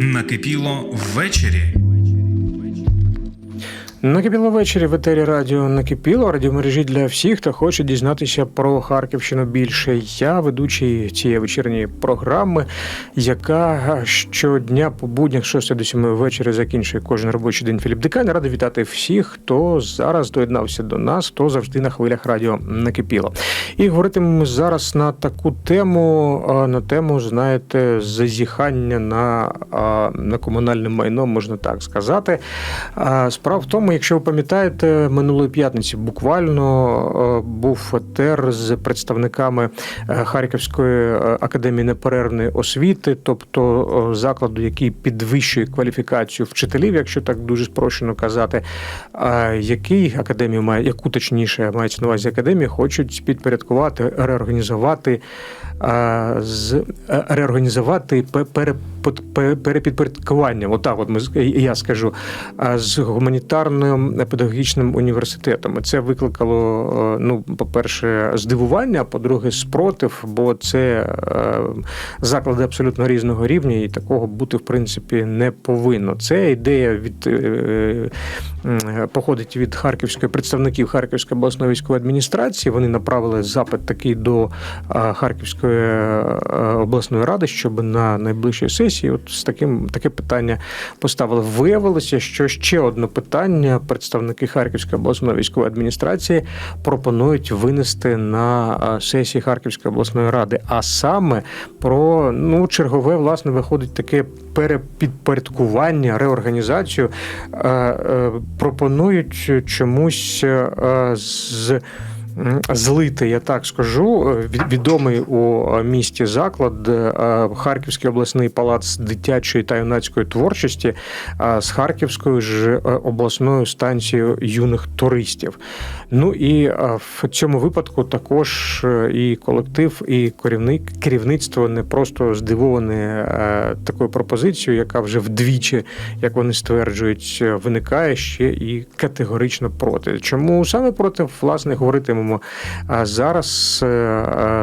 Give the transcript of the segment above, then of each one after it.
Накипіло ввечері. Накипіло ввечері в етері радіо Накипіло радіомережі для всіх, хто хоче дізнатися про Харківщину більше. Я ведучий цієї вечірньої програми, яка щодня по буднях з 6 до 7 вечора закінчує кожен робочий день Філіп Дикань. Радий вітати всіх, хто зараз доєднався до нас, хто завжди на хвилях радіо Накипіло. І говоритимемо зараз на таку тему, на тему, знаєте, зазіхання на, на комунальне майно, можна так сказати. Справа в тому, якщо ви пам'ятаєте, минулої п'ятниці буквально е, був етер з представниками е, Харківської е, академії неперервної освіти, тобто закладу, який підвищує кваліфікацію вчителів, якщо так дуже спрощено казати. Який академію має, яку точніше мається на увазі академії, хочуть підпорядкувати, реорганізувати з реорганізувати пе- пере, перепідпорядкуванням. Отак, от ми я скажу, з гуманітарним педагогічним університетом. Це викликало, е, ну, по-перше, здивування, а по-друге, спротив, бо це е, заклади абсолютно різного рівня, і такого бути в принципі не повинно. Це ідея від е, походить від харківської представників Харківської обласної військової адміністрації. Вони направили запит такий до Харківської обласної ради, щоб на найближчій сесії от з таким таке питання поставили. Виявилося, що ще одне питання представники Харківської обласної військової адміністрації пропонують винести на сесії Харківської обласної ради, а саме про ну чергове власне виходить таке перепідпорядкування, реорганізацію. Е, е, Пропонують чомусь е, з. Злити, я так скажу, е, відомий у е, місті заклад е, Харківський обласний палац дитячої та юнацької творчості з Харківською ж обласною станцією юних туристів. Ну і в цьому випадку також е, і колектив, і керівник керівництво не просто здивоване е, такою пропозицією, яка вже вдвічі, як вони стверджують, е, виникає ще і категорично проти. Чому саме проти власне говоритимемо зараз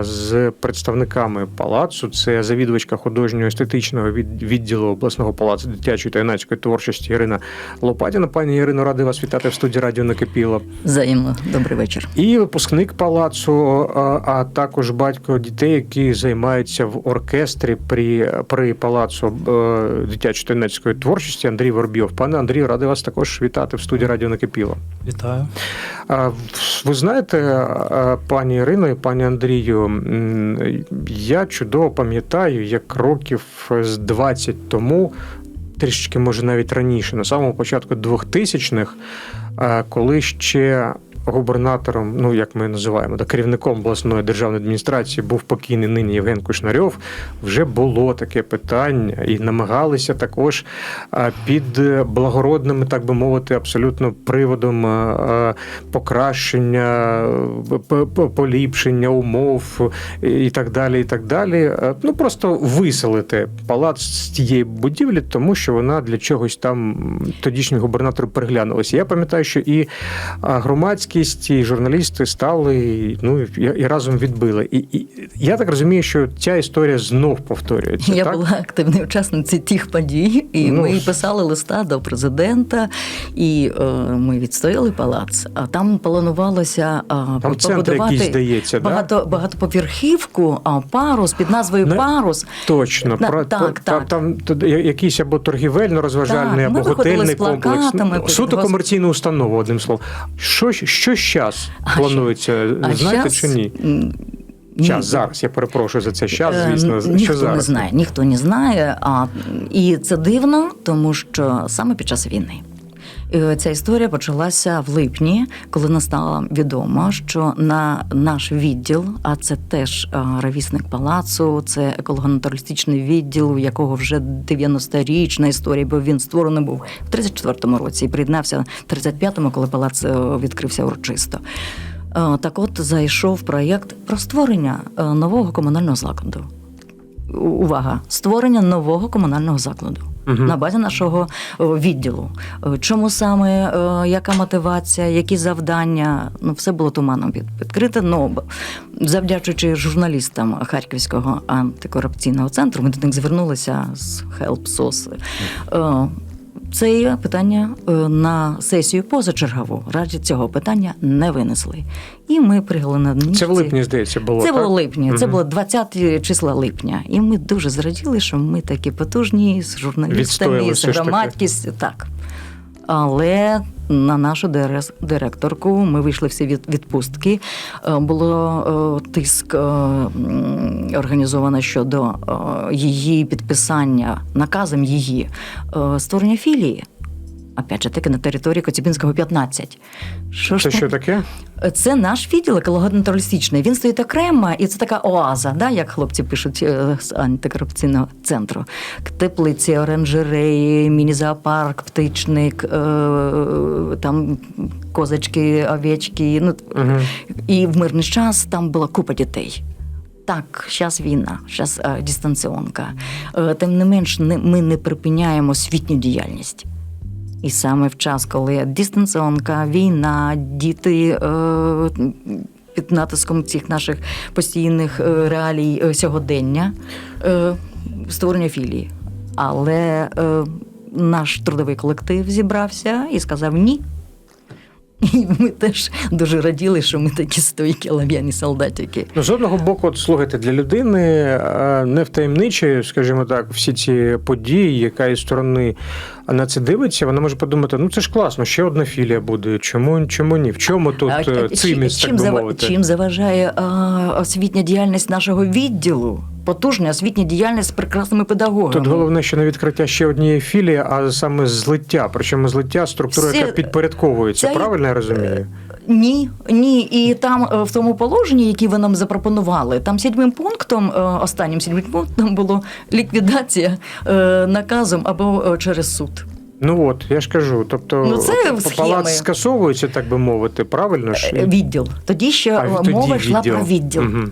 з представниками палацу? Це завідувачка художнього естетичного від- відділу обласного палацу дитячої та юнацької творчості Ірина Лопатіна. Пані Ірино, радий вас вітати в студії Радіо Накипіло. Взаємно, добрий вечір. І випускник палацу, а, а також батько дітей, які займаються в оркестрі при, при палацу е, дитячої творчості Андрій Воробйов. Пане Андрію, радий вас також вітати в студії Радіо Накипіло. Вітаю. Ви знаєте, пані Ірино і пані Андрію, я чудово пам'ятаю, як років з 20 тому, трішечки може навіть раніше, на самому початку 2000-х, коли ще губернатором, ну як ми називаємо, да, керівником обласної державної адміністрації був покійний нині Євген Кушнарьов, вже було таке питання, і намагалися також під е, благородними, так би мовити, абсолютно приводом покращення, е, п- п- поліпшення умов і так далі. І так далі. Е, Ну просто виселити палац з тієї будівлі, тому що вона для чогось там тодішній губернатор переглянулася. Я пам'ятаю, що і а, громадськість, і журналісти стали ну, і, і разом відбили. І, і я так розумію, що ця історія знов повторюється. Я так? була активною учасницею тих подій, і Ну, ми писали листа до президента, і е, ми відстояли палац. А там планувалося а, Там центр побудувати якийсь здається, да? багатоповерхівку, а парус під назвою Не- парус. Точно, Да, про, так, так. Там, якийсь або торгівельно-розважальний, Так, або готельний комплекс. Ну, Суто комерційну установу, одним словом. Що, що зараз планується? А Знаєте щас, чи ні? Час ні. зараз. Я перепрошую за це час, Е, звісно. ніхто що не знає, ніхто не знає. А і це дивно, тому що саме під час війни. Ця історія почалася в липні, коли нам стало відомо, що на наш відділ, а це теж е, ровісник палацу, це еколого-натуралістичний відділ, у якого вже 90-річна історія, бо він створений був в 34-му році і приєднався в 35-му, коли палац е, відкрився урочисто. Е, Так от зайшов проєкт про створення нового комунального закладу. Увага, створення нового комунального закладу. Угу. На базі нашого відділу. Е, Чому саме, е, яка мотивація, які завдання? Ну, все було туманом підкрите. відкрите. Ну, завдячуючи журналістам Харківського антикорупційного центру, ми до них звернулися з Хелпсос. Е, Це є питання е, на сесію позачергову. Раді цього питання не винесли. І ми місці. Це в липні, здається, було. Це так? було липні, це було 20 числа липня. І ми дуже зраділи, що ми такі потужні з журналістами, з громадськістю. Так. Але на нашу директорку ми вийшли всі від відпустки. Е, Було е, тиск е, організовано щодо її підписання наказом її створення філії. Опять же таки на території Коцюбинського 15. Що ж Це так- що таке? це наш відділ еколого-натуралістичний. Він стоїть окремо, і це така оаза, да, як хлопці пишуть е, з антикорупційного центру. Теплиці, оранжереї, міні-зоопарк, птичник, е, там козочки, овечки. Ну, Мгм. І в мирний час там була купа дітей. Так, зараз війна, зараз е, дистанціонка. Тим не менш, ми не припиняємо освітню діяльність. І саме в час, коли дистанціонка, війна, діти е, під натиском цих наших постійних е, реалій е, сьогодення, створення філії. Але наш трудовий колектив зібрався і сказав ні. І ми теж дуже раділи, що ми такі стойкі лав'яні солдатики. Ну, з одного боку, от, слухайте, для людини не втаємниче, скажімо так, всі ці події, яка із сторони на це дивиться, вона може подумати: ну це ж класно, ще одна філія буде. Чому, чому ні? В чому тут А, е, чим- цимість, так чим, би мовити? чим заважає а, освітня діяльність нашого відділу? Потужна освітня діяльність з прекрасними педагогами. Тут головне, що не відкриття ще однієї філії, а саме злиття. Причому злиття структура, Це- яка підпорядковується. це- Правильно я розумію? Ні, ні. І там е, в тому положенні, яке ви нам запропонували, там сьомим пунктом, е, останнім сьомим пунктом було ліквідація е, наказом або е, через суд. Ну от, я ж кажу. Тобто Ну, це от, схеми. палац скасовується, так би мовити, правильно ж? Е, Відділ. Тоді ще А, е, тоді мова йшла про відділ. Мгм.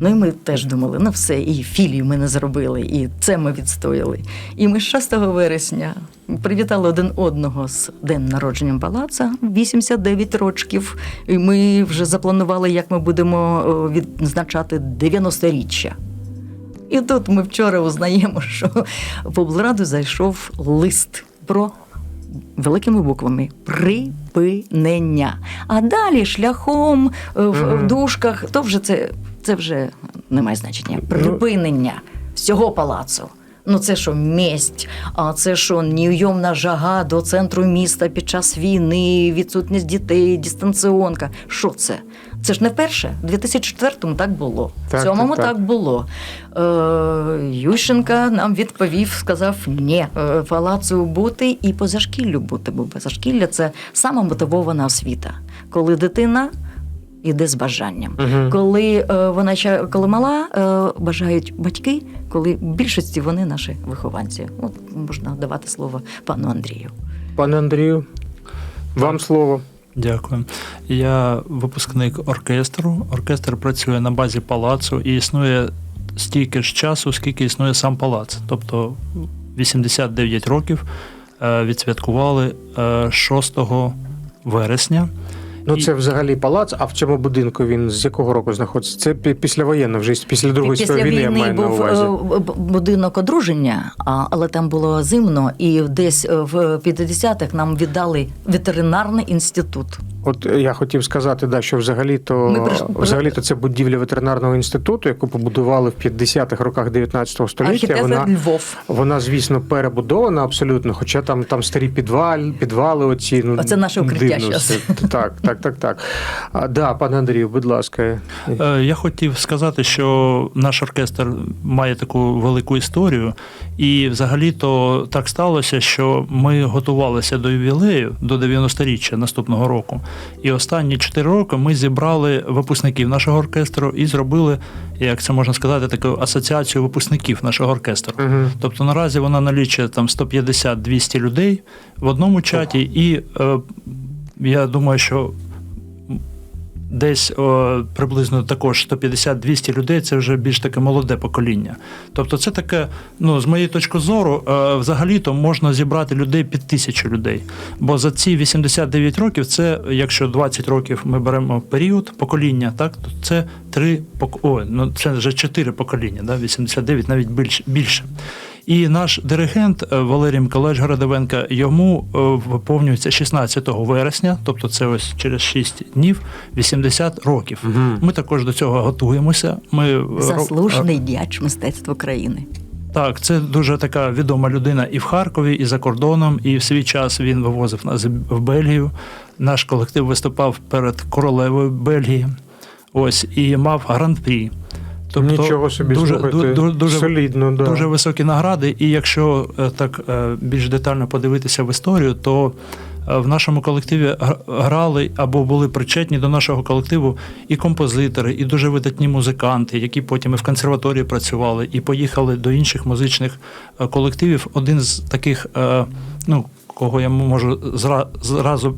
Ну і ми теж думали, ну все, і філію ми не зробили, і це ми відстояли. І ми 6 вересня привітали один одного з день народженням палаца 89 років. І ми вже запланували, як ми будемо е, відзначати 90-річчя. І тут ми вчора узнаємо, що в облраду зайшов лист про великими буквами припинення. А далі шляхом е, в, в дужках, то вже це, це вже не має значення. Припинення всього палацу. Ну, це що месть, а це що неуйомна жага до центру міста під час війни, відсутність дітей, дистанціонка. Що це? Це ж не вперше. У 2004-му так було. Так, в цьому так, так. так було. Е, Ющенка нам відповів, сказав ні, е, палацу бути і позашкіллю бути, бо позашкілля це сама мотивована освіта, коли дитина. Іде з бажанням. Мгм. Коли е, вона ще коли мала, е, бажають батьки, коли в більшості вони наші вихованці. От можна давати слово пану Андрію. Пане Андрію, вам слово. Дякую. Я випускник оркестру. Оркестр працює на базі палацу і існує стільки ж часу, скільки існує сам палац. Тобто 89 років е, відсвяткували е, 6 вересня. Ну, І- це взагалі палац, а в цьому будинку він з якого року знаходиться? Це пі- післявоєнно, вже після Другої Після світової війни я маю був на увазі. е, будинок одруження, але там було зимно, і десь е, в 50-х нам віддали ветеринарний інститут. От я хотів сказати, да, що взагалі-то, взагалі-то це будівля ветеринарного інституту, яку побудували в 50-х роках 19 століття. Вона, Львов. вона, звісно, перебудована абсолютно, хоча там, там старі підвал, підвали оці. Ну, Оце наше укриття дивно Так, так, так, так. А, да, пане Андрію, будь ласка. Е, Я хотів сказати, що наш оркестр має таку велику історію, і взагалі-то так сталося, що ми готувалися до ювілею до 90-річчя наступного року. І останні 4 роки ми зібрали випускників нашого оркестру і зробили, як це можна сказати, таку асоціацію випускників нашого оркестру. Угу. Тобто наразі вона налічує там 150-200 людей в одному чаті, і е, я думаю, що десь о, приблизно також 150-200 людей це вже більш таке молоде покоління. Тобто, це таке, ну, з моєї точки зору, е, взагалі-то можна зібрати людей під тисячу людей. Бо за ці 89 років, це, якщо 20 років ми беремо період покоління, так, то це три пок... О, ну це вже чотири покоління, да, 89, навіть більше. більше. І наш диригент е, Валерій Миколаївич Городовенко, йому е, виповнюється 16 вересня, тобто це ось через 6 днів, 80 років. Ми також до цього готуємося. Ми е, Заслужений діяч мистецтва країни. так, це дуже така відома людина і в Харкові, і за кордоном. І в свій час він вивозив нас в Бельгію. Наш колектив виступав перед королевою Бельгії. Ось і мав гран-прі. Нічого собі дуже, ду- дуже, солідно, да. дуже високі награди. І якщо е, так е, більш детально подивитися в історію, то е, в нашому колективі грали або були причетні до нашого колективу і композитори, і дуже видатні музиканти, які потім і в консерваторії працювали, і поїхали до інших музичних колективів. Один з таких, ну кого я можу зра- зразу.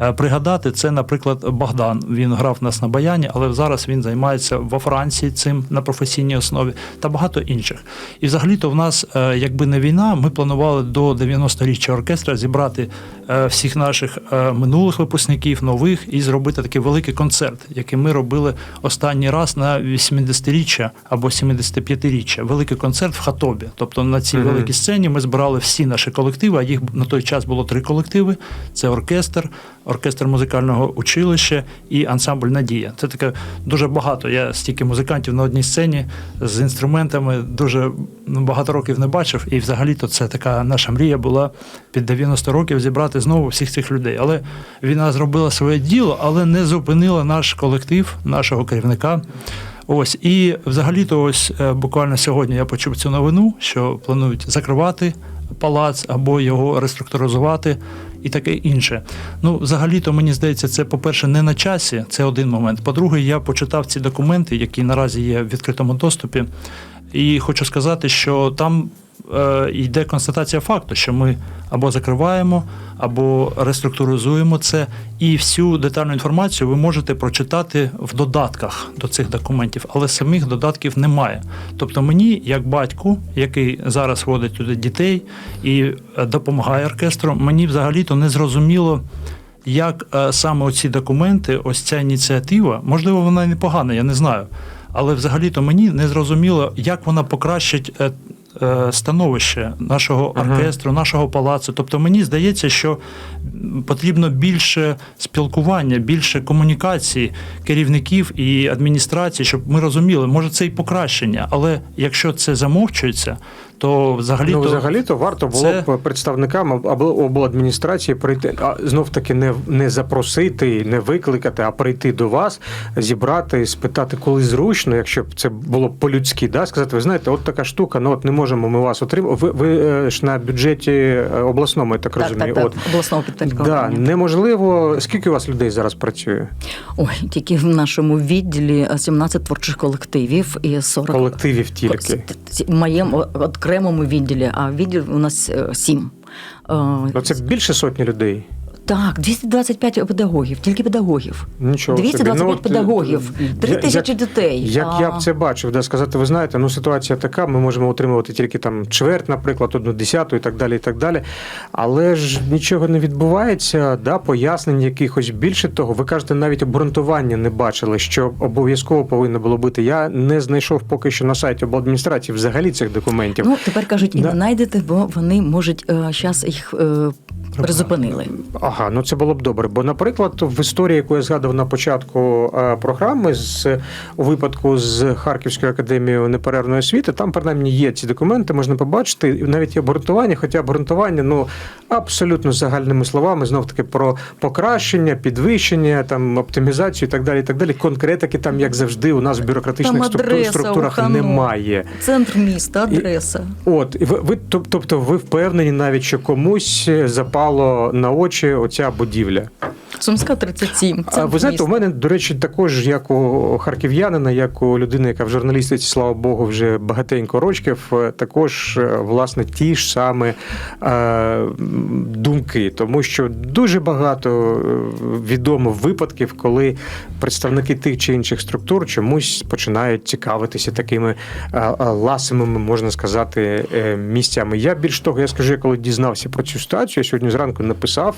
Е, Пригадати це, наприклад, Богдан. Він грав нас на баяні, але зараз він займається во Франції цим на професійній основі та багато інших. І взагалі-то в нас, е, якби не війна, ми планували до 90-річчя оркестра зібрати всіх наших е, минулих випускників, нових і зробити такий великий концерт, який ми робили останній раз на 80-річчя або 75-річчя. Великий концерт в Хатобі. Тобто на цій Мгм. великій сцені ми збирали всі наші колективи, а їх на той час було три колективи: це оркестр, оркестр музикального училища і ансамбль Надія. Це таке дуже багато. Я стільки музикантів на одній сцені з інструментами дуже багато років не бачив. І взагалі-то це така наша мрія була під 90 років зібрати знову всіх цих людей. Але війна зробила своє діло, але не зупинила наш колектив, нашого керівника. Ось і взагалі-то, ось е, буквально сьогодні я почув цю новину, що планують закривати палац або його реструктуризувати і таке інше. Ну, взагалі-то мені здається, це, по-перше, не на часі, це один момент. По-друге, я почитав ці документи, які наразі є в відкритому доступі, і хочу сказати, що там е, йде констатація факту, що ми або закриваємо, або реструктуризуємо це, і всю детальну інформацію ви можете прочитати в додатках до цих документів, але самих додатків немає. Тобто, мені, як батьку, який зараз водить туди дітей і е, допомагає оркестру, мені взагалі-то не зрозуміло. Як е, саме оці документи, ось ця ініціатива, можливо, вона і непогана, я не знаю. Але взагалі-то мені не зрозуміло, як вона покращить становище нашого оркестру, нашого палацу. Тобто мені здається, що потрібно більше спілкування, більше комунікації керівників і адміністрації, щоб ми розуміли, може це і покращення, але якщо це замовчується, то взагалі Ну, то взагалі-то варто було це- б представникам або обладміністрації прийти, а знов таки не, не запросити, не викликати, а прийти до вас, зібрати, спитати, коли зручно, якщо б це було по-людськи, да? сказати, ви знаєте, от така штука, ну от не можемо ми вас отримати. Ви, ви е, ж на бюджеті е, обласному, я так, Так, розумію. так, От. так, обласного Да, неможливо. Скільки у вас людей зараз працює? Ой, тільки в нашому відділі 17 творчих колективів і 40 Колективів тільки. в моєму окремому відділі, а відділ у нас е, сім. Е, Ну це більше сотні людей. Так, 225 педагогів, тільки педагогів. Нічого собі. 225 Ну, от, педагогів, е, 3 я- тисячі як- дітей. Як А, я б це бачив, де сказати, ви знаєте, ну ситуація така, ми можемо отримувати тільки там чверть, наприклад, одну десяту і так далі. і так далі. Але ж нічого не відбувається, да, пояснень якихось більше того. Ви кажете, навіть обґрунтування не бачили, що обов'язково повинно було бути. Я не знайшов поки що на сайті обладміністрації взагалі цих документів. Ну, тепер кажуть, і Да. не знайдете, бо вони можуть зараз їх е, призупинили. Ага, ну це було б добре. Бо, наприклад, в історії, яку я згадував на початку е, програми, з у випадку з Харківською академією неперервної освіти, там принаймні є ці документи, можна побачити. Навіть є обґрунтування, хоча обґрунтування, ну абсолютно загальними словами, знов таки про покращення, підвищення, там оптимізацію і так далі. І так далі. Конкретики там, як завжди, у нас в бюрократичних Там структур, структурах ухану. немає. Центр міста, адреса. От і ви, ви тобто, ви впевнені навіть, що комусь запало на очі оця будівля. Сумська 37. Це А ви знаєте, у мене, до речі, також як у харків'янина, як у людини, яка в журналістиці, слава Богу, вже багатенько рочків, е, також е, власне ті ж саме е, думки, тому що дуже багато е, відомо випадків, коли представники тих чи інших структур чомусь починають цікавитися такими е, е, ласимими, можна сказати, місцями. Я більш того, я скажу, я коли дізнався про цю ситуацію, я сьогодні зранку написав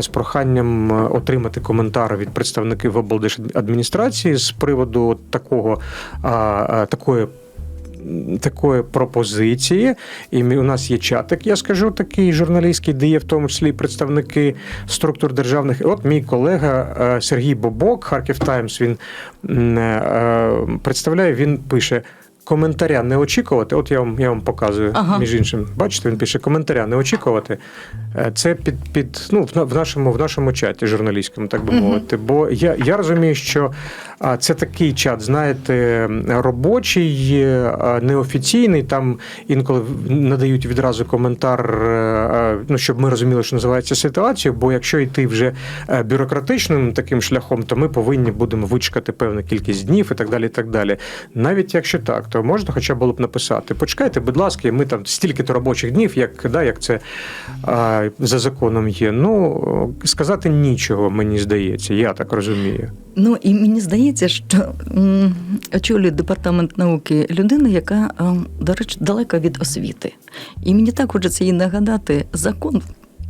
з проханням отримати коментар від представників облдержадміністрації з приводу такого такої. Такої пропозиції, і у нас є чатик, я скажу такий журналістський, де є в тому числі представники структур державних. От мій колега е, Сергій Бобок, Харків Таймс, він е, представляє, він пише. Коментаря не очікувати. От я вам я вам показую Ага. між іншим. Бачите, він пише коментаря не очікувати. Е, Це під під ну в нашому в нашому чаті журналістському, так би мовити. Бо я, я розумію, що це такий чат, знаєте, робочий, неофіційний. Там інколи надають відразу коментар, е, е, ну щоб ми розуміли, що називається ситуацію. Бо якщо йти вже е, бюрократичним таким шляхом, то ми повинні будемо вичекати певну кількість днів і так далі. І так далі. Навіть якщо так, то можна хоча б було б написати: почекайте, будь ласка, ми там стільки-то робочих днів, як да, як це за законом є. Ну сказати нічого, мені здається, я так розумію. Ну і мені здається, що очолює департамент науки людина, яка, ем, до речі, далека від освіти. І мені так хочеться їй нагадати закон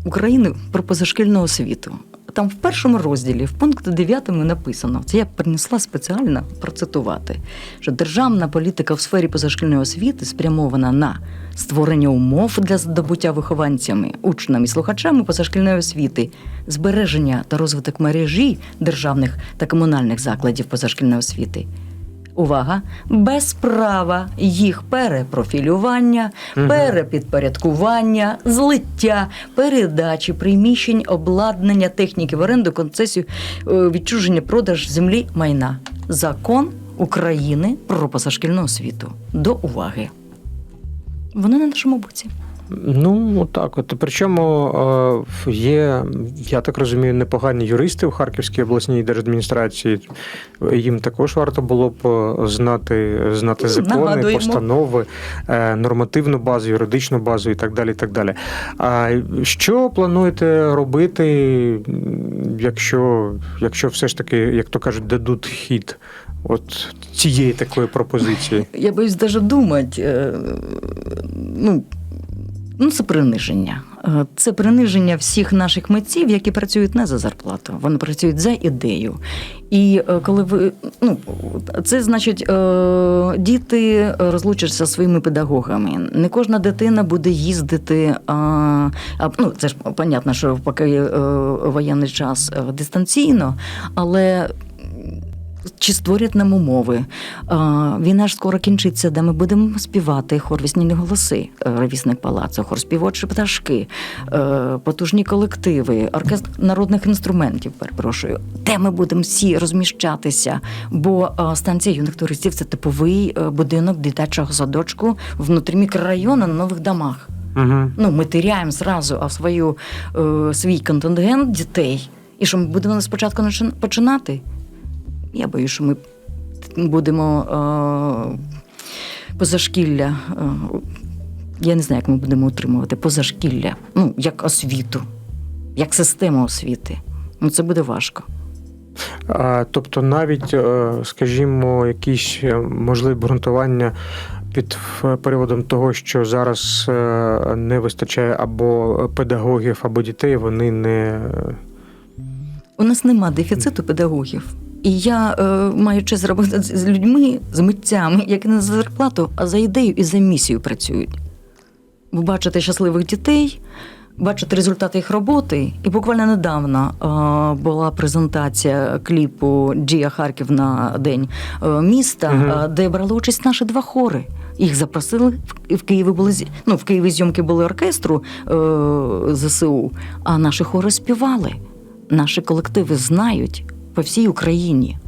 України про позашкільну освіту. Там в першому розділі, в пункті 9 написано, це я принесла спеціально процитувати, що державна політика в сфері позашкільної освіти спрямована на створення умов для здобуття вихованцями, учнями слухачами позашкільної освіти, збереження та розвиток мережі державних та комунальних закладів позашкільної освіти. Увага! Без права їх перепрофілювання, перепідпорядкування, злиття, передачі приміщень, обладнання, техніки в оренду, концесію, е, відчуження, продаж землі, майна. Закон України про позашкільну освіту. До уваги. Вони на нашому боці. Ну, отак. От причому е, є, я так розумію, непогані юристи в Харківській обласній держадміністрації. Їм також варто було б е, знати, знати закони, Нагадуємо. постанови, е, нормативну базу, юридичну базу і так далі. І так далі. А що плануєте робити, якщо, якщо все ж таки, як то кажуть, дадуть хід от цієї такої пропозиції? Я боюсь даже думать. е, Ну, ну, це приниження. Е, Це приниження всіх наших митців, які працюють не за зарплату, вони працюють за ідею. І е, коли ви ну це значить, е, діти розлучаться своїми педагогами. Не кожна дитина буде їздити. А, ну, це ж понятно, що поки воєнний час дистанційно, але чи створять нам умови. А, Війна ж скоро кінчиться, де ми будемо співати хор весняні голоси, е, ровісник палацу, хор співочі пташки, е, потужні колективи, оркестр народних інструментів. Перепрошую, де ми будемо всі розміщатися? Бо е, станція юних туристів це типовий будинок дитячого садочку внутрі мікрорайону на нових домах. Угу. Ну, ми теряємо зразу а свою, свій контингент дітей. І що ми будемо спочатку починати? Я боюсь, що ми будемо е, позашкілля. Е, я не знаю, як ми будемо утримувати позашкілля, ну, як освіту, як систему освіти. Ну, це буде важко. А, Тобто навіть, е, скажімо, якісь можливі ґрунтування під приводом того, що зараз не вистачає або педагогів, або дітей, вони не. У нас нема дефіциту педагогів. І я е, маю честь робити з людьми, з митцями, які не за зарплату, а за ідею і за місію працюють. Ви бачите щасливих дітей, бачите результати їх роботи. І буквально недавно е, була презентація кліпу Джія Харків на День е, міста, е, де брали участь наші два хори. Їх запросили в- Києві були ну, в Києві зйомки були оркестру е, ЗСУ, а наші хори співали. Наші колективи знають по всій Україні.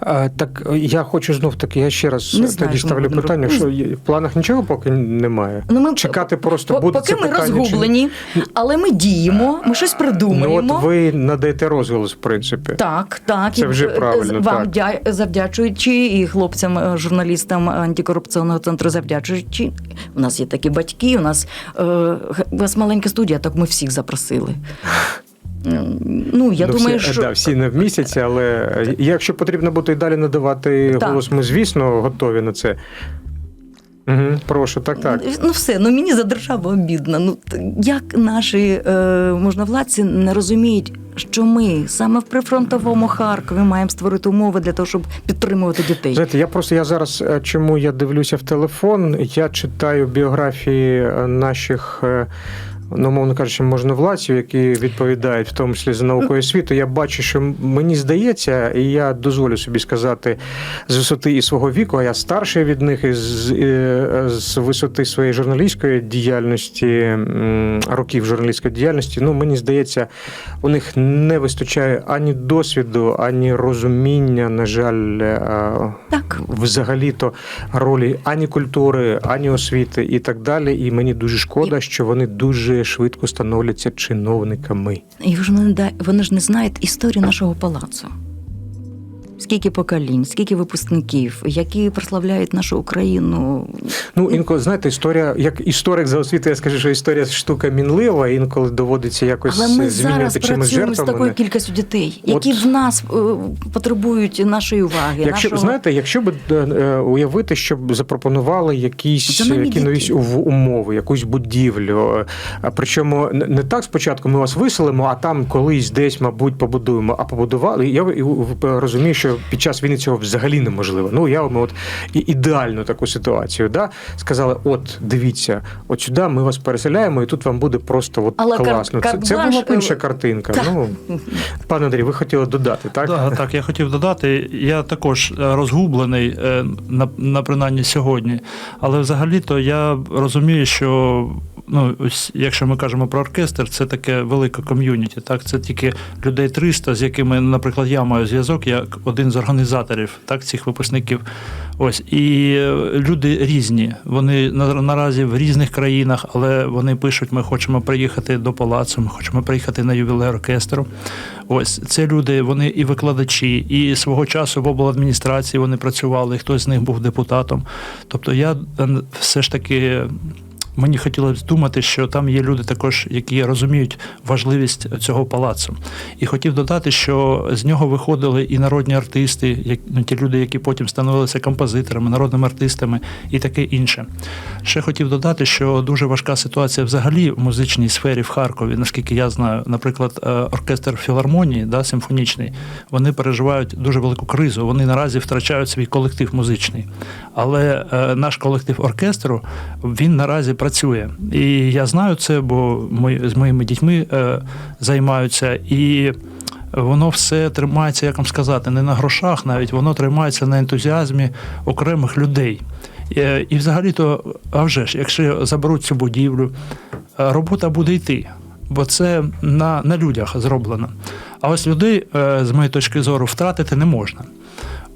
А, так я хочу знов таки, я ще раз Не знаю, тоді ставлю питання, що в планах нічого поки немає. Ну, ми Чекати просто по- буде поки це ми питання, чи розгублені, але ми діємо, ми щось придумаємо. Ну от ви надаєте розголос, в принципі. Так, так. Це вже правильно, Вам так. дя- завдячуючи і хлопцям, е, журналістам антикорупційного центру завдячуючи. У нас є такі батьки, у нас, е, у нас маленька студія, так ми всіх запросили. М, Ну, я ну, думаю, всі, що да, всі не в місяці, але е, якщо потрібно буде і далі надавати Так. голос, ми, звісно, готові на це. Угу, прошу, так, так. Ну все, ну мені за державу обідно. Ну як наші е, можновладці не розуміють, що ми саме в прифронтовому Харкові маємо створити умови для того, щоб підтримувати дітей. Знаєте, я просто я зараз е, чому я дивлюся в телефон, я читаю біографії е, наших. е, Ну, умовно кажучи, можновладців, які відповідають в тому числі за науку і освіту, я бачу, що мені здається, і я дозволю собі сказати з висоти і свого віку, а я старший від них і з, е, з висоти своєї журналістської діяльності, років журналістської діяльності. Ну, мені здається, у них не вистачає ані досвіду, ані розуміння, на жаль, е, Так. взагалі-то ролі ані культури, ані освіти і так далі. І мені дуже шкода, що вони дуже швидко становляться чиновниками. І ж вони, вони ж не знають історію нашого палацу. Скільки поколінь, скільки випускників, які прославляють нашу Україну. Ну інколи знаєте, історія, як історик за освіту, я скажу, що історія штука мінлива, інколи доводиться якось Але ми зараз змінювати чимось працюємо з жертвами. такою кількістю дітей, які От- в нас е, потребують нашої уваги. Якщо нашого... знаєте, якщо б е, е, уявити, щоб запропонували якісь які нові умови, якусь будівлю. е, Причому не- так спочатку ми вас виселимо, а там колись десь, мабуть, побудуємо. А побудували. Я розумію, що під час війни цього взагалі неможливо. Ну уявимо, от ідеальну таку ситуацію. Да? Сказали: от дивіться, от сюди ми вас переселяємо, і тут вам буде просто от Але кар- класно. Це, це була б інша картинка. так. Ну, пане Андрій, ви хотіли додати, так? Так, так, я хотів додати. Я також е, розгублений е, на, на принаймні сьогодні. Але взагалі-то я розумію, що ну, ось, якщо ми кажемо про оркестр, це таке велике ком'юніті. Так, це тільки людей 300, з якими, наприклад, я маю зв'язок, як один з організаторів так, цих випускників. Ось і е, люди різні. Вони наразі в різних країнах, але вони пишуть: ми хочемо приїхати до палацу, ми хочемо приїхати на ювілей оркестру. Ось це люди, вони і викладачі, і свого часу в обладміністрації вони працювали, хтось з них був депутатом. Тобто я все ж таки. Мені хотілося думати, що там є люди також, які розуміють важливість цього палацу. І хотів додати, що з нього виходили і народні артисти, як- ну, ті люди, які потім становилися композиторами, народними артистами і таке інше. Ще хотів додати, що дуже важка ситуація взагалі в музичній сфері в Харкові, наскільки я знаю, наприклад, е, оркестр філармонії, да, симфонічний, вони переживають дуже велику кризу. Вони наразі втрачають свій колектив музичний. Але е, наш колектив оркестру він наразі працює. І я знаю це, бо ми з моїми дітьми е, займаються і. Воно все тримається, як вам сказати, не на грошах, навіть воно тримається на ентузіазмі окремих людей. Е, І взагалі-то, а вже ж, якщо заберуть цю будівлю, е, робота буде йти, бо це на, на людях зроблено. А ось людей, з моєї точки зору, втратити не можна.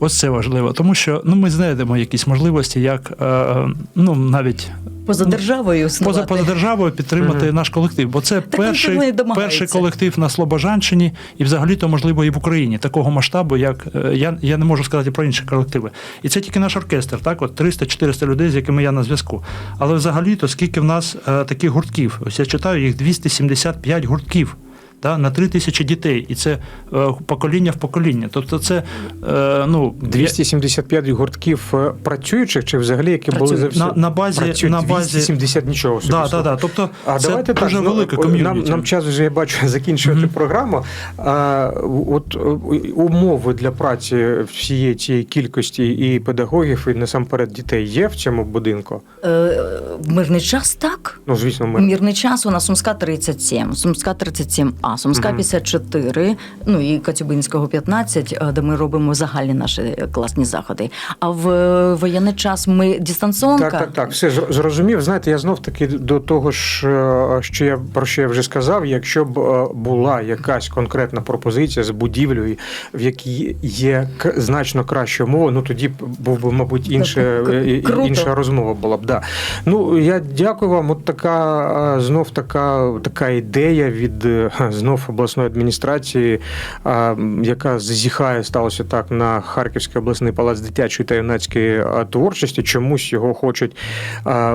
Ось це важливо, тому що ну, ми знайдемо якісь можливості, як е, ну, навіть Поза державою існувати. поза, поза державою підтримати Мгм. наш колектив. Бо це Так перший, перший колектив на Слобожанщині, і взагалі-то, можливо, і в Україні такого масштабу, як е, я, я не можу сказати про інші колективи. І це тільки наш оркестр, так, от 300-400 людей, з якими я на зв'язку. Але взагалі-то скільки в нас е, таких гуртків? Ось я читаю їх 275 гуртків. Да, на 3 тисячі дітей, і це е, покоління в покоління. Тобто, це е, ну 275 гуртків е, працюючих чи взагалі, які були за всі? На- на базі- Працюють на базі- 270 нічого собі. да, да, да. Тобто, А це давайте дуже так, ну, велика Нам, ком'юніті. нам час вже я бачу закінчувати Мгм. програму. А, от умови для праці всієї цієї кількості і педагогів, і насамперед дітей є в цьому будинку. Е, в мирний час так. Ну, звісно, У ми мирний час у нас Сумська 37, Сумська 37А. Два: Сумська 54, ну і Коцюбинського 15, е, де ми робимо загальні наші класні заходи. А в е, воєнний час ми дистанціонка. Так, так, так, все зр- зрозумів. Знаєте, я знов таки до того ж, е, що я про що я вже сказав. Якщо б е, була якась конкретна пропозиція з будівлею, в якій є значно краща умова, ну тоді був би, мабуть, інше, е, круто. інша розмова була б. Да. Ну я дякую вам. От така е, знов така, така ідея від е, знов обласної адміністрації, яка зазіхає, сталося так на Харківський обласний палац дитячої та юнацької творчості. Чомусь його хочуть е,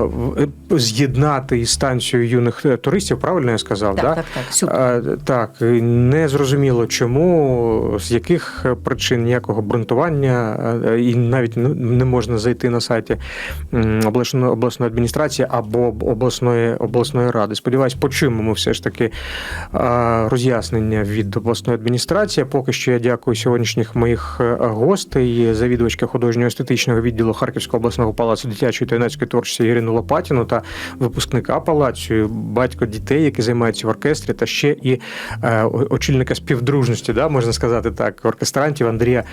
з'єднати із станцією юних е, туристів. Правильно я сказав? Так, да? так, так, супер. Так, не зрозуміло чому, з яких причин ніякого ґрунтування, е, і навіть не можна зайти на сайті обласної, обласної адміністрації або обласної, обласної ради. Сподіваюсь, почуємо ми все ж таки роз'яснення від обласної адміністрації. Поки що я дякую сьогоднішніх моїх е, гостей, завідувачка художнього естетичного відділу Харківського обласного палацу дитячої та юнацької творчості Ірину Лопатіну та випускника палацю, батько дітей, які займаються в оркестрі, та ще і е, очільника співдружності, да, можна сказати так, оркестрантів Андрія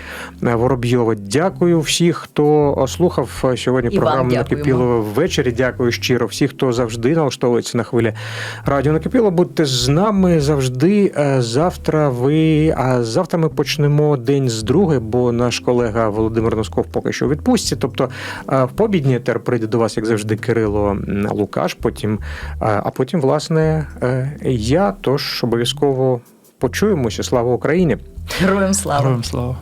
е, Воробйова. Дякую всіх, хто слухав сьогодні І програму. Накипіло ввечері. Дякую щиро. Всіх, хто завжди налаштовується на хвилі радіо Накипіло. Будьте з нами завжди. Е, Завтра ви. А завтра ми почнемо день з друге, бо наш колега Володимир Носков поки що відпустці. Тобто е, в побідній етер прийде до вас, як завжди, Кирило Лукаш. Потім, е, а потім, власне, я. Тож обов'язково почуємося. Слава Україні! Героям слава! Героям слава.